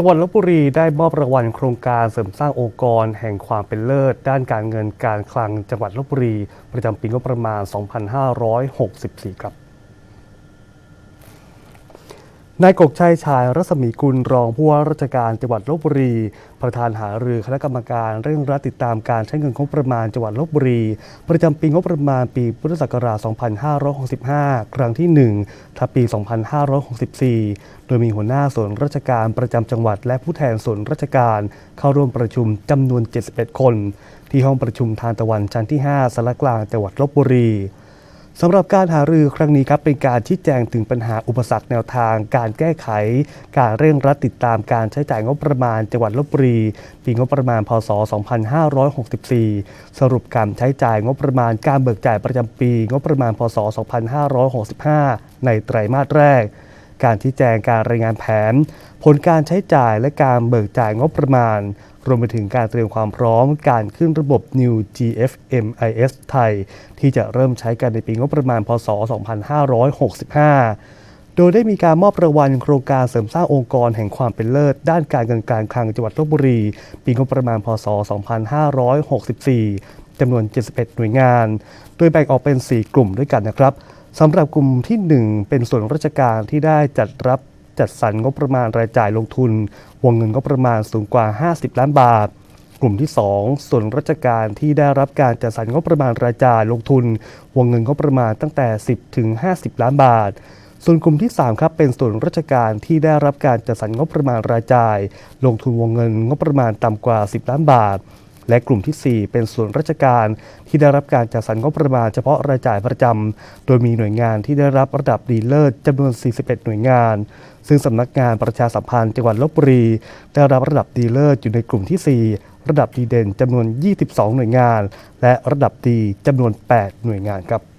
จังหวัดลบบุรีได้มอบรางวัลโครงการเสริมสร้างองค์กร แห่งความเป็นเลิศ ด้านการเงินการคลังจังหวัดลบบุรี ประจำปีงบประมาณ 2564 ครับ นายกกชัยชายรัศมีกุลรองผู้ว่าราชการจังหวัดลบบุรี ประธานหารือคณะกรรมการเร่งรัดติดตามการใช้เงินงบประมาณจังหวัดลบบุรี ประจำปีงบประมาณปีพุทธศักราช 2565 ครั้งที่ 1 ทับปี 2564 โดยมีหัวหน้าส่วนราชการประจำจังหวัดและผู้แทนส่วนราชการเข้าร่วมประชุมจำนวน 71 คน ที่ห้องประชุมทานตะวันชั้นที่ 5สารกลางจังหวัดลบบุรี สำหรับการหารือครั้งนี้ครับเป็นการชี้แจงถึงปัญหาอุปสรรคแนวทาง การแก้ไข การเร่งรัดติดตามการใช้จ่ายงบประมาณจังหวัดลบบุรีปีงบประมาณพศ 2564 สรุปการใช้จ่ายงบประมาณการเบิกจ่ายประจำปี งบประมาณพศ 2565 ในไตรมาสแรก การชี้แจงการรายงานแผน ผลการใช้จ่ายและการเบิกจ่ายงบประมาณ รวมไปถึงการเตรียมความพร้อมการขึ้นระบบ New GFMIS ไทย ที่จะเริ่มใช้กันในปีงบประมาณ พศ 2565โดยได้มีการมอบรางวัลโครงการเสริมสร้างองค์กรแห่งความเป็นเลิศ ด้านการเงินการคลังจังหวัดลบบุรี ปีงบประมาณ พศ 2564 จำนวน 71 หน่วยงาน โดยแบ่งออกเป็น 4 กลุ่มด้วยกันนะครับ สำหรับกลุ่มที่ 1 เป็นส่วนราชการที่ได้จัดรับจัดสรรงบประมาณรายจ่ายลงทุน วงเงินงบประมาณสูงกว่า 50 ล้านบาท กลุ่มที่ 2 ส่วนราชการที่ได้รับการจัดสรรงบประมาณรายจ่ายลงทุน วงเงินงบประมาณตั้งแต่ 10 ถึง 50 ล้านบาท ส่วนกลุ่มที่ 3 ครับเป็นส่วนราชการที่ได้รับการจัดสรรงบประมาณรายจ่าย ลงทุนวงเงินงบประมาณต่ำกว่า 10 ล้านบาท และกลุ่มที่ 4 เป็นส่วนราชการที่ได้รับการจัดสรรงบประมาณเฉพาะรายจ่ายประจำ โดยมีหน่วยงานที่ได้รับระดับดีเลิศจำนวน 41 หน่วยงาน ซึ่งสำนักงานประชาสัมพันธ์จังหวัดลบบุรี ได้รับระดับดีเลิศอยู่ในกลุ่มที่ 4 ระดับดีเด่นจำนวน 22 หน่วยงาน และระดับดีจำนวน 8 หน่วยงานครับ